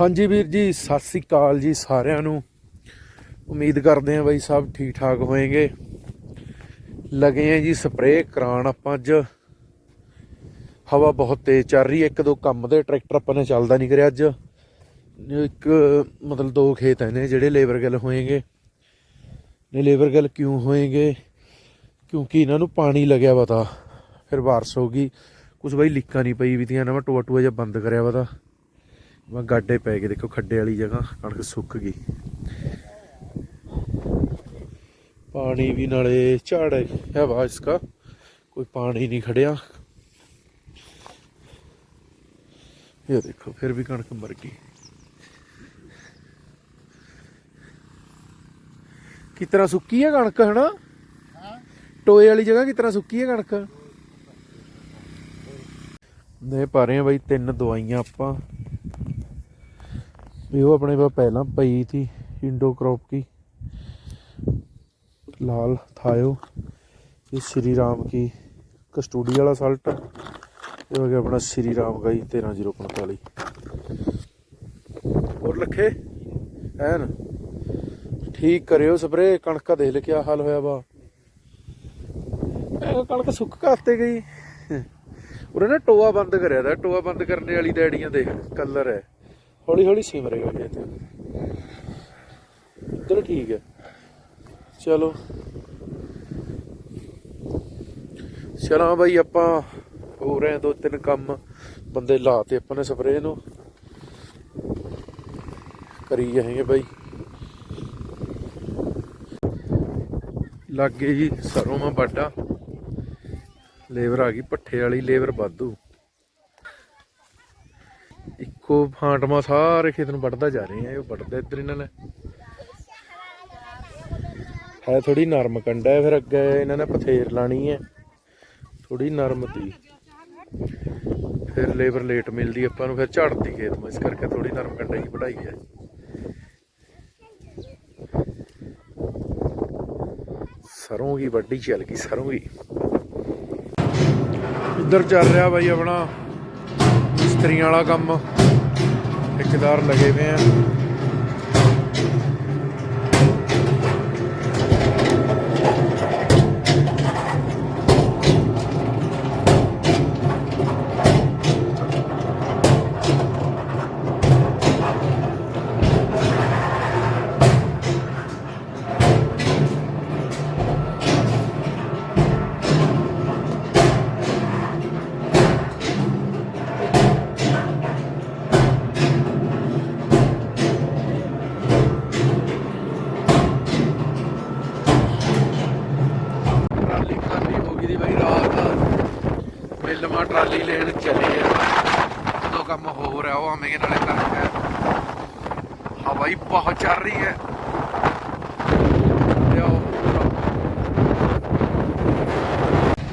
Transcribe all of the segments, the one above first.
ਹਾਂਜੀ ਵੀਰ ਜੀ, ਸਤਿ ਸ੍ਰੀ ਅਕਾਲ ਜੀ ਸਾਰਿਆਂ ਨੂੰ। ਉਮੀਦ ਕਰਦੇ ਹਾਂ ਬਾਈ ਸਭ ਠੀਕ ਠਾਕ ਹੋਏਗੇ। ਲਗੇ ਆ ਜੀ ਸਪਰੇਅ ਕਰਾਉਣ ਆਪਾਂ ਅੱਜ। ਹਵਾ ਬਹੁਤ ਤੇਜ਼ ਚੱਲ ਰਹੀ ਹੈ, ਇੱਕ ਦੋ ਕੰਮ ਦੇ ਟਰੈਕਟਰ ਆਪਾਂ ਨੇ ਚੱਲਦਾ ਨਹੀਂ ਕਰਿਆ ਅੱਜ। ਇੱਕ ਮਤਲਬ ਦੋ ਖੇਤ ਹੈ ਨੇ ਜਿਹੜੇ ਲੇਬਰ ਗੱਲ ਹੋਏਗੇ। ਨੇ ਲੇਬਰ ਗੱਲ ਕਿਉਂ ਹੋਏਗੇ? ਕਿਉਂਕਿ ਇਹਨਾਂ ਨੂੰ ਪਾਣੀ ਲੱਗਿਆ ਵਾ ਤਾ। ਫਿਰ ਬਾਰਿਸ਼ ਹੋ ਗਈ। ਕੁਝ ਬਈ ਲੀਕਾਂ ਨਹੀਂ ਪਈ ਵੀ ਤੀਆਂ ਨਾ, ਮੈਂ ਟੋਆ ਟੋਆ ਜਿਹਾ ਬੰਦ ਕਰਿਆ ਵਾ ਤਾ। ਮੈਂ ਗਾਡੇ ਪੈ ਗਏ, ਦੇਖੋ ਖੱਡੇ ਵਾਲੀ ਜਗ੍ਹਾ, ਕਣਕ ਸੁੱਕ ਗਈ। ਪਾਣੀ ਵੀ ਨਾਲੇ ਝਾੜ ਹੈ ਵਾ ਇਸਕਾ। ਕੋਈ ਪਾਣੀ ਨਹੀਂ ਖੜਿਆ। ਇਹ ਦੇਖੋ, ਫਿਰ ਵੀ ਕਣਕ ਮਰ ਗਈ। ਕਿਸ ਤਰ੍ਹਾਂ ਸੁੱਕੀ ਹੈ ਕਣਕ, ਹਨਾ? ਟੋਏ ਵਾਲੀ ਜਗ੍ਹਾ ਕਿਸ ਤਰ੍ਹਾਂ ਸੁੱਕੀ ਹੈ ਕਣਕ? ਨੇ ਪਾ ਰਹੇ ਆ ਬਾਈ, ਤਿੰਨ ਦਵਾਈਆਂ ਆਪਾਂ। ਵੀ ਉਹ ਆਪਣੇ ਪਾ ਪਹਿਲਾਂ ਪਈ ਥੀ ਇੰਡੋ ਕ੍ਰੌਪ ਕੀ। ਲਾਲ ਥਾਇਓ, ਇਹ ਸ਼੍ਰੀ ਰਾਮ ਕੀ ਕਸਟੂਡੀ ਵਾਲਾ ਸਾਲਟ ਇਹ ਹੋ ਗਿਆ ਆਪਣਾ ਸ਼੍ਰੀ ਰਾਮ ਗਾਈ 13045 ਹੋਰ ਲੱਖੇ? ਐਨ, ਠੀਕ ਕਰਿਓ ਸਪਰੇ, ਕਣਕਾ ਦੇਖ ਲੈ ਕਿਆ ਹਾਲ ਹੋਇਆ ਵਾ। ਇਹ ਕਣਕ ਸੁੱਕ ਕਰਤੇ ਗਈ। ਉਹਨੇ ਨਾ ਟੋਆ ਬੰਦ ਕਰਿਆ ਦਾ, ਟੋਆ ਬੰਦ ਕਰਨੇ ਵਾਲੀ ਡੈਡੀਆਂ ਦੇ ਕਲਰ ਹੈ। ਹੌਲੀ ਹੌਲੀ ਸਿਮਰੇਗਾ ਜੇ ਤੇ ਚਲੋ ਠੀਕ ਹੈ। ਚਲੋ। ਚਲੋ ਬਾਈ, ਆਪਾਂ ਹੋ ਰਹੇ ਦੋ ਤਿੰਨ ਕੰਮ। ਬੰਦੇ ਲਾਤੇ ਆਪਾਂ ਨੇ ਸਪਰੇਅ ਨੂੰ। ਕਰੀ ਜਾਏਗੇ ਬਾਈ। ਲੱਗੇ ਜੀ ਸਰੋਂ ਮਾ ਬਾਡਾ ਲੇਬਰ ਆ ਗਈ ਪੱਠੇ ਵਾਲੀ ਲੇਬਰ ਵਾਧੂ। ਇੱਕੋ ਫਾਂਟਮਾ ਸਾਰੇ ਖੇਤ ਨੂੰ ਵੱਢਦਾ ਜਾ ਰਹੇ ਆ, ਇਹ ਵੱਢਦਾ ਇੱਧਰ ਇਹਨਾਂ ਨੇ। ਹੈ ਥੋੜੀ ਨਰਮ ਕੰਡਾ ਹੈ ਫਿਰ ਅੱਗੇ, ਇਹਨਾਂ ਨੇ ਪਥੇਰ ਲਾਣੀ ਹੈ। ਥੋੜੀ ਨਰਮ ਤੀ ਫਿਰ ਲੇਬਰ ਲੇਟ ਮਿਲਦੀ ਆਪਾਂ ਨੂੰ, ਫਿਰ ਝੜਦੀ ਖੇਤ ਮਾ ਇਸ ਕਰਕੇ ਥੋੜੀ ਨਰਮ ਕੰਡਾ ਹੀ ਵਢਾਈ ਹੈ। ਸਰੋਂ ਦੀ ਵੱਡੀ ਚੱਲ ਗਈ, ਸਰੋਂ ਦੀ। ਇੱਧਰ ਚੱਲ ਰਿਹਾ ਬਾਈ ਆਪਣਾ, ਮਿਸਤਰੀਆਂ ਵਾਲਾ ਕੰਮ। ਠੇਕੇਦਾਰ ਲਗੇ ਹੋਏ ਆ। ਨਾਲੇ ਕਰਕੇ ਹਵਾਈ ਬਹੁਤ ਚੱਲ ਰਹੀ ਹੈ। ਲਿਆਓ।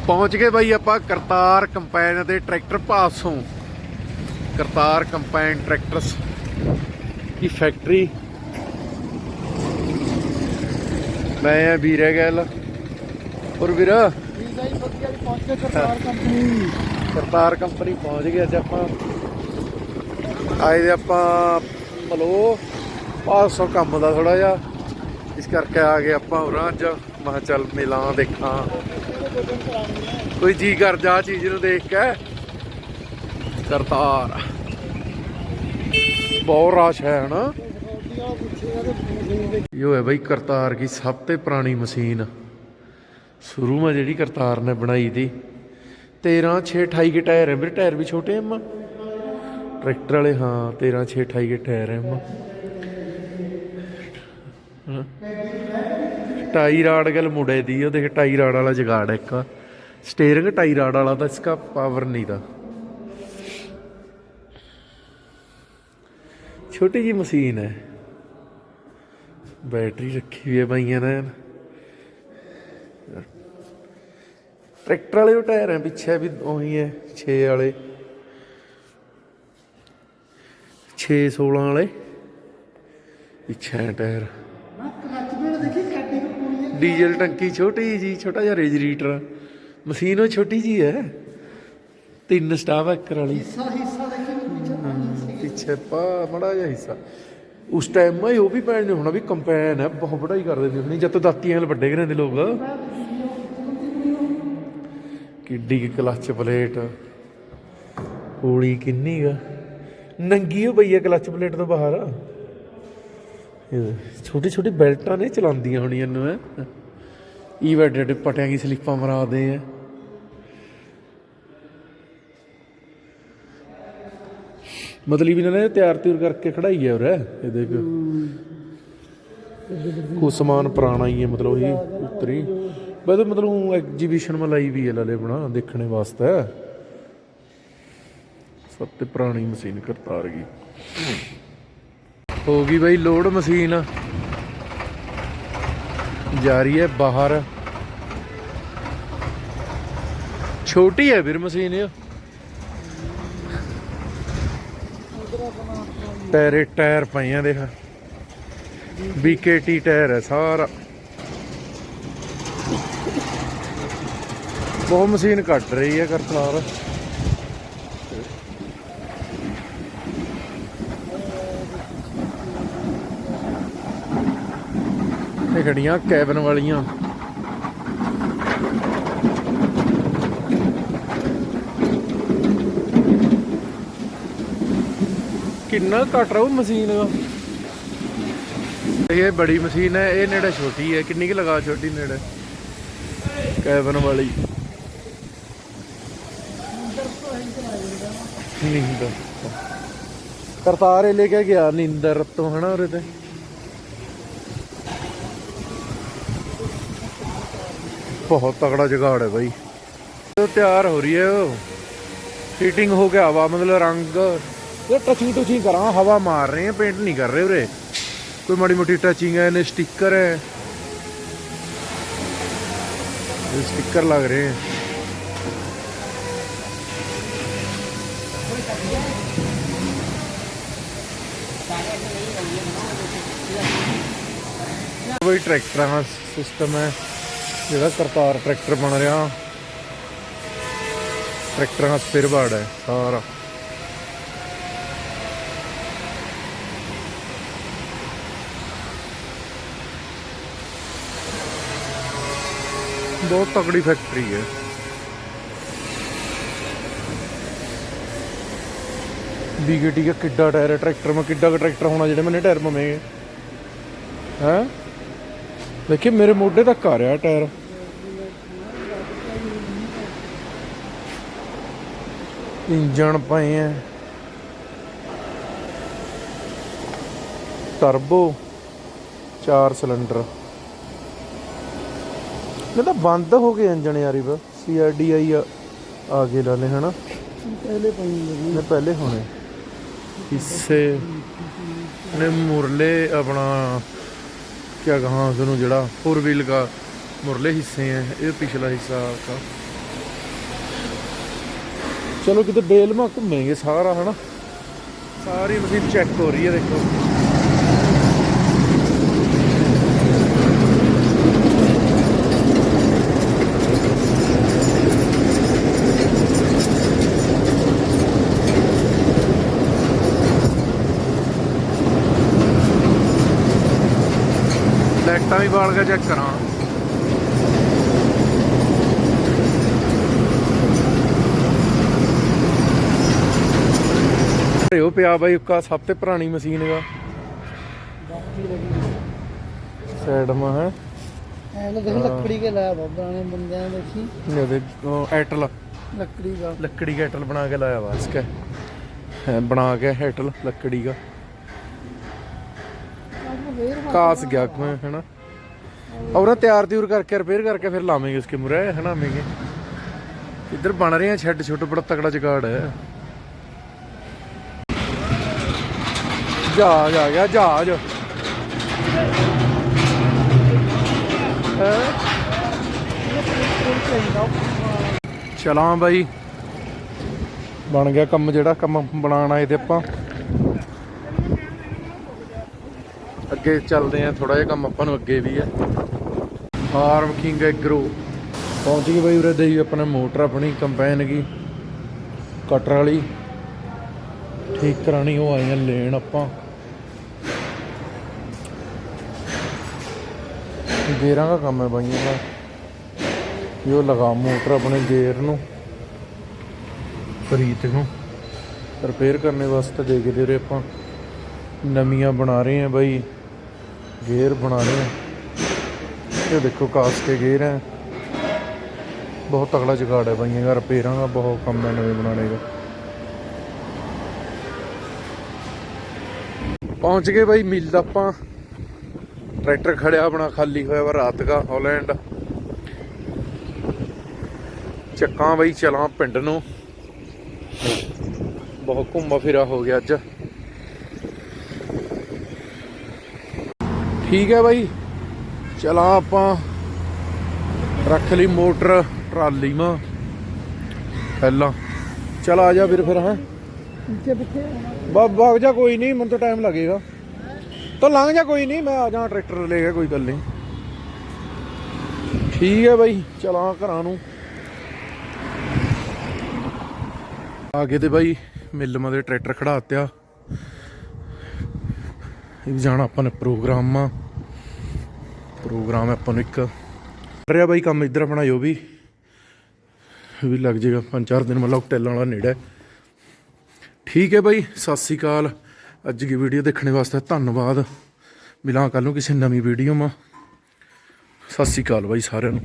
ਪਹੁੰਚ ਗਏ ਬਾਈ ਆਪਾਂ ਕਰਤਾਰ ਕੰਪਾਈਨ ਦੇ ਟਰੈਕਟਰ ਪਾਸੋਂ। ਕਰਤਾਰ ਕੰਪਾਈਨ ਟਰੈਕਟਰਸ ਦੀ ਫੈਕਟਰੀ। ਮੈਂ ਆ ਵੀਰੇ ਗੱਲ। ਹੋਰ ਵੀਰ? ਠੀਕ ਹੈ ਜੀ ਵਧੀਆ ਜੀ ਪਹੁੰਚ ਕੇ ਸਰਕਾਰ ਕੰਪਨੀ। ਕਰਤਾਰ ਕੰਪਨੀ ਪਹੁੰਚ ਗਏ ਅੱਜ ਆਪਾਂ। ਆਏ ਦੇ ਆਪਾਂ ਮਲੋ 500 ਕੰਮ ਦਾ ਥੋੜਾ ਜਿਹਾ। ਇਸ ਕਰਕੇ ਆ ਗਏ ਆਪਾਂ ਉਰਾਂ ਅੱਜ। ਮੈਂ ਕਿਹਾ ਚੱਲ ਮਿਲਾਂ ਦੇਖਾਂ। ਕੋਈ ਜੀ ਕਰ ਜਾ ਚੀਜ਼ ਨੂੰ ਦੇਖ ਕੇ। ਕਰਤਾਰ। ਬਹੁਤ ਰਸ਼ ਹੈ ਹਨਾ ਇਹ ਹੈ ਬਈ ਕਰਤਾਰ ਦੀ ਸਭ ਤੋਂ ਪੁਰਾਣੀ ਮਸ਼ੀਨ। ਸ਼ੁਰੂ ਮਾ ਜਿਹੜੀ ਕਰਤਾਰ ਨੇ ਬਣਾਈ ਦੀ। 13 6 28 ਕੇ ਟਾਇਰ ਹੈ। ਮੇਰੇ ਟਾਇਰ ਵੀ ਛੋਟੇ ਆ ਮਾਂ ਟਰੈਕਟਰ ਵਾਲੇ ਹਾਂ 13 6 28 ਕੇ ਟਾਇਰ ਹੈ ਮਾਂ ਟਾਈ ਰਾੜ ਗੱਲ ਮੁੰਡੇ ਦੀ ਉਹ ਦੇਖ ਟਾਈ ਰਾੜ ਵਾਲਾ ਜਗਾੜ ਹੈ ਇੱਕ ਸਟੀਅਰਿੰਗ ਟਾਈ ਰਾੜ ਵਾਲਾ ਤਾਂ ਇਸਕਾ ਪਾਵਰ ਨਹੀਂ ਦਾ ਛੋਟੀ ਜੀ ਮਸ਼ੀਨ ਹੈ बैटरी रखी हुई है भाइयों ने ट्रैक्टर वाले भी टायर हैं पीछे भी वही है छे वाले 6 16 ਵਾਲੇ। ਪਿੱਛੇ ਟਾਇਰ। ਡੀਜ਼ਲ ਟੰਕੀ ਛੋਟੀ ਜੀ ਛੋਟਾ ਜਿਹਾ ਰੇਜਰੀਟਰ ਮਸ਼ੀਨ ਉਹ ਛੋਟੀ ਜੀ ਹੈ। ਤਿੰਨ ਸਟਾਫ ਐਕਰ ਵਾਲੀ। ਪਿੱਛੇ ਪਾ ਮੜਾ ਜਿਹਾ ਹਿੱਸਾ। ਉਸ ਟਾਈਮ ਮੈਂ ਉਹ ਵੀ ਪੈਣ ਨੇ ਹੋਣਾ ਵੀ ਕੰਪੈਨ ਹੈ ਬਹੁਤ ਵੱਡਾ ਹੀ ਕਰਦੇ ਹੁੰਦੇ ਨੇ ਜਦ ਦਾਤੀਆਂ ਨਾਲ ਵੱਡੇ ਘਰਾਂ ਦੇ ਲੋਕ। ਕਿੱਡੀ ਕਲਚ ਪਲੇਟ। ਹੋਲੀ ਕਿੰਨੀ ਗਾ ਨੰਗੀ ਹੋ ਪਈ ਹੈ ਕਲੱਚ ਪਲੇਟ ਤੋਂ ਬਾਹਰ। ਛੋਟੀ ਛੋਟੀ ਬੈਲਟਾਂ ਨੇ ਚਲਾਉਂਦੀਆਂ ਹੋਣੀਆਂ ਨੂੰ ਹੈ। ਈ ਵੱਡੇ ਪਟਿਆਂ ਦੀ ਸਲਿੱਪਾਂ ਮਰਾਦੇ ਆ। ਮਤਲਬ ਇਹਨਾਂ ਨੇ ਤਿਆਰ ਤਿਉਰ ਕਰਕੇ ਖੜਾਈ ਹੈ ਉਰੇ, ਇਹ ਦੇਖ। ਕੋ ਸਮਾਨ ਪੁਰਾਣਾ ਹੀ ਹੈ, ਮਤਲਬ ਇਹ ਉੱਤਰੀ। ਬਸ ਮਤਲਬ ਐਗਜੀਬਿਸ਼ਨ ਮ ਵੀ ਹੈ ਲਾਲੇ ਬਣਾ ਦੇਖਣੇ ਵਾਸਤੇ। ਸਭ ਤੋਂ ਪੁਰਾਣੀ ਮਸ਼ੀਨ ਕਰਤਾਰ ਗਈ। ਹੋ ਗਈ ਬਈ ਲੋਡ ਮਸ਼ੀਨ। ਜਾ ਰਹੀ ਹੈ ਬਾਹਰ। ਛੋਟੀ ਹੈ ਵੀਰ ਮਸ਼ੀਨ ਇਹ। ਟਾਇਰ ਟਾਇਰ ਪਏ ਆ ਦੇਖ। ਬੀਕੇਟੀ ਟਾਇਰ ਹੈ ਸਾਰਾ। ਬਹੁਤ ਮਸ਼ੀਨ ਕੱਟ ਰਹੀ ਹੈ ਕਰਤਾਰ। ਇਹ ਖੜੀਆਂ ਕੈਬਨ ਵਾਲੀਆਂ। ਕਿੰਨਾ ਘੱਟ ਰਹੂ ਮਸ਼ੀਨ? ਦਾ ਇਹ ਬੜੀ ਮਸ਼ੀਨ ਹੈ, ਇਹ ਨੇੜੇ ਛੋਟੀ ਹੈ, ਕਿੰਨੀ ਕੁ ਲਗਾ ਛੋਟੀ ਨੇੜੇ? ਕੈਬਨ ਵਾਲੀ। ਨਿੰਦਰ। ਕਰਤਾਰ ਲੈ ਕੇ ਗਿਆ ਨਿੰਦਰ ਤੋਂ, ਹਨਾ ਉਰੇ ਤੇ? ਬਹੁਤ ਤਗੜਾ ਜਗਾੜ ਹੈ ਬਾਈ ਉਹ ਤਿਆਰ ਹੋ ਰਹੀ ਹੈ ਉਹ ਹੀਟਿੰਗ ਹੋ ਗਿਆ ਹਵਾ ਮਤਲਬ ਰੰਗ ਇਹ ਟਚਿੰਗ ਟੁਚਿੰਗ ਕਰਾਂ ਹਵਾ ਮਾਰ ਰਹੇ ਆ ਪੇਂਟ ਨਹੀਂ ਕਰ ਰਹੇ ਉਰੇ ਕੋਈ ਮਾੜੀ ਮੋਟੀ ਟਚਿੰਗ ਹੈ ਨੇ ਸਟicker ਹੈ ਇਹ ਸਟicker ਲੱਗ ਰਹੇ ਹੈ ਬਈ ਟਰੈਕਟਰਾਂ ਦਾ ਸਿਸਟਮ ਹੈ ਜਿਹੜਾ ਕਰਤਾਰ ਟਰੈਕਟਰ ਬਣ ਰਿਹਾ। ਟਰੈਕਟਰ ਦਾ ਸਪੇਅਰ ਬਾੜ ਹੈ ਸਾਰਾ। ਬਹੁਤ ਤਕੜੀ ਫੈਕਟਰੀ ਹੈ। ਬੀਗੇਟੀ ਦਾ ਕਿੱਡਾ ਟਾਇਰ ਹੈ, ਟਰੈਕਟਰ ਮਾ ਕਿੱਡਾ ਟਰੈਕਟਰ ਹੋਣਾ ਜਿਹੜੇ ਮੈਨੇ ਟਾਇਰ ਮਮੇ ਹੈ? ਦੇਖੀ ਮੇਰੇ ਮੋਢੇ ਤੱਕ ਆ ਰਿਹਾ ਟਾਇਰ। ਇੰਜਣ ਪਏ ਐ। ਟਰਬੋ ਚਾਰ ਸਿਲੰਡਰ ਇਹ ਤਾਂ ਬੰਦ ਹੋ ਗਏ ਇੰਜਣ ਯਾਰੀ ਬਸ ਸੀਆਰਡੀਆਈ ਆ ਆ ਗਏ ਲਾਲੇ ਹਨਾ? ਪਹਿਲੇ ਪਾਉਂਗੇ ਨੇ ਪਹਿਲੇ ਹੋਣੇ। ਹਿੱਸੇ ਨੇ ਮੁਰਲੇ ਆਪਣਾ क्या कहाँ उसनों जड़ा फोर व्हील का मुरले हिस्से हैं ये पिछला हिस्सा का चलो कितने बेलमा घूमेंगे सारा है ना सारी मशीन चेक हो रही है देखो ਲਾਈਟਾਂ ਵੀ ਬਾਲ ਕੇ ਚੈੱਕ ਕਰਾਂ। ਉਹ ਪਿਆ ਬਾਈ ਉੱਕਾ ਸਭ ਤੋਂ ਪੁਰਾਣੀ ਮਸ਼ੀਨ ਹੈਗਾ। ਸਾਈਡ ਮਾ ਹੈ। ਇਹਨੂੰ ਦੇਖ ਲੱਕੜੀ ਕੇ ਲਾਇਆ ਵਾ ਪੁਰਾਣੇ ਬੰਦਿਆਂ ਦੇਖੀ ਨਹੀਂ ਉਹਦੇ ਐਟਲ। ਲੱਕੜੀ ਦਾ। ਲੱਕੜੀ ਦਾ ਐਟਲ ਬਣਾ ਕੇ ਲਾਇਆ ਵਾ ਇਸਕੇ ਬਣਾ ਕੇ ਹੈਟਲ ਲੱਕੜੀ ਦਾ। ਕਾਸ ਗਿਆ। ਮੈਂ ਹੈਨਾ? ਔਰ ਤਿਆਰ ਤਿਉਰ ਕਰਕੇ ਰਿਪੇਅਰ ਕਰਕੇ ਫਿਰ ਲਾਵਾਂਗੇ ਇਸਕੇ ਮੁਰੇ ਹਨਾਵੇਂਗੇ। ਇੱਧਰ ਬਣ ਰਹੇ ਆ ਸ਼ੈੱਡ ਛੋਟਾ ਬੜਾ ਤਕੜਾ ਜਗਾੜ ਹੈ। ਜਹਾਜ਼ ਆ ਗਿਆ, ਜਹਾਜ਼। ਚਲਾਂ ਬਾਈ। ਬਣ ਗਿਆ ਕੰਮ ਜਿਹੜਾ, ਕੰਮ ਬਣਾਉਣਾ ਇਹਦੇ ਆਪਾਂ। ਅੱਗੇ ਚੱਲਦੇ ਆ ਥੋੜਾ ਜਿਹਾ ਕੰਮ ਆਪਾਂ ਨੂੰ ਅੱਗੇ ਵੀ ਹੈ। ਫਾਰਮ ਕਿੰਗ ਐਗਰੋ ਪਹੁੰਚ ਗਏ ਬਈ ਉਰੇ ਦੇਈ ਆਪਣਾ ਮੋਟਰ ਆਪਣੀ ਕੰਪੈਨ ਕੀ ਕਟਰ ਵਾਲੀ। ਠੀਕ ਕਰਾਣੀ ਉਹ ਆਈਆਂ ਲੈਣ ਆਪਾਂ। ਗੇਰਾਂ ਦਾ ਕੰਮ ਹੈ ਬਾਈਆਂ ਦਾ ਇਹ ਉਹ ਲਗਾ ਮੋਟਰ ਆਪਣੇ ਗੇਅਰ ਨੂੰ। ਪ੍ਰੀਤ ਨੂੰ। ਰਿਪੇਅਰ ਕਰਨੇ ਵਾਸਤੇ ਦੇ ਕੇ ਦੇ ਰਹੇ ਆਪਾਂ। ਨਵੀਆਂ ਬਣਾ ਰਹੇ ਆ ਬਾਈ। ਗੇਅਰ ਬਣਾ ਰਹੇ ਆ। ਇਹ ਦੇਖੋ ਕਾਸਟ ਕੇ ਗੇਅਰ ਹੈ ਬਹੁਤ ਤਕੜਾ ਜਗਾੜ ਹੈ ਬਾਈਆਂ ਦਾ, ਰਿਪੇਅਰਾਂ ਦਾ ਬਹੁਤ ਕੰਮ ਹੈ ਨਵੇਂ ਪਹੁੰਚ ਗਏ ਬਾਈ ਮਿਲ ਆਪਾਂ। ਟਰੈਕਟਰ ਖੜਿਆ ਆਪਣਾ, ਖਾਲੀ ਹੋਇਆ ਵਾ ਰਾਤ ਦਾ ਹਾਲੈਂਡ। ਚੱਕਾਂ ਬਈ, ਚਲਾਂ ਪਿੰਡ ਨੂੰ। ਬਹੁਤ ਘੁੰਮਾ ਫਿਰਾ ਹੋ ਗਿਆ ਅੱਜ। ਠੀਕ ਹੈ ਬਾਈ। ਚਲਾਂ ਆਪਾਂ ਰੱਖ ਲਈ ਮੋਟਰ ਟਰਾਲੀ ਮਾ। ਪਹਿਲਾਂ। ਚਲ ਆ ਜਾ ਵੀਰ ਫਿਰ ਹਾਂ। ਪਿੱਛੇ ਪਿੱਛੇ। ਬਾ ਵਗ ਜਾ ਕੋਈ ਨਹੀਂ ਮੈਨੂੰ ਤਾਂ ਟਾਈਮ ਲੱਗੇਗਾ। ਤਾਂ ਲੰਘ ਜਾ ਕੋਈ ਨਹੀਂ ਮੈਂ ਆ ਜਾ ਟਰੈਕਟਰ ਲੈ ਕੇ ਕੋਈ ਗੱਲ ਨਹੀਂ। ਠੀਕ ਹੈ ਬਾਈ ਚਲਾਂ ਘਰਾਂ ਨੂੰ। ਆ ਗਏ ਤੇ ਬਾਈ ਮਿੱਲ ਮਾ ਦੇ ਟਰੈਕਟਰ ਖੜਾ ਤਿਆ ਇਹ ਜਾਣਾ ਆਪਾਂ ਨੇ ਪ੍ਰੋਗਰਾਮ ਆ ਪ੍ਰੋਗਰਾਮ ਹੈ, ਆਪਾਂ ਨੂੰ ਇੱਕ ਕਰ ਰਿਹਾ ਬਾਈ ਕੰਮ ਇੱਧਰ ਆਪਣਾ, ਜੋ ਵੀ। ਵੀ ਲੱਗ ਜਾਏਗਾ ਪੰਜ ਚਾਰ ਦਿਨ ਮਤਲਬ ਟੈਲਾਂ ਵਾਲਾ ਨੇੜੇ ਠੀਕ ਹੈ ਬਾਈ, ਸਤਿ ਸ੍ਰੀ ਅਕਾਲ। ਅੱਜ ਦੀ ਵੀਡੀਓ ਦੇਖਣ ਵਾਸਤੇ ਧੰਨਵਾਦ। ਮਿਲਾਂ ਕੱਲ ਨੂੰ ਕਿਸੇ ਨਵੀਂ ਵੀਡੀਓ ਮਾ ਸਤਿ ਸ੍ਰੀ ਅਕਾਲ ਬਾਈ ਸਾਰਿਆਂ ਨੂੰ।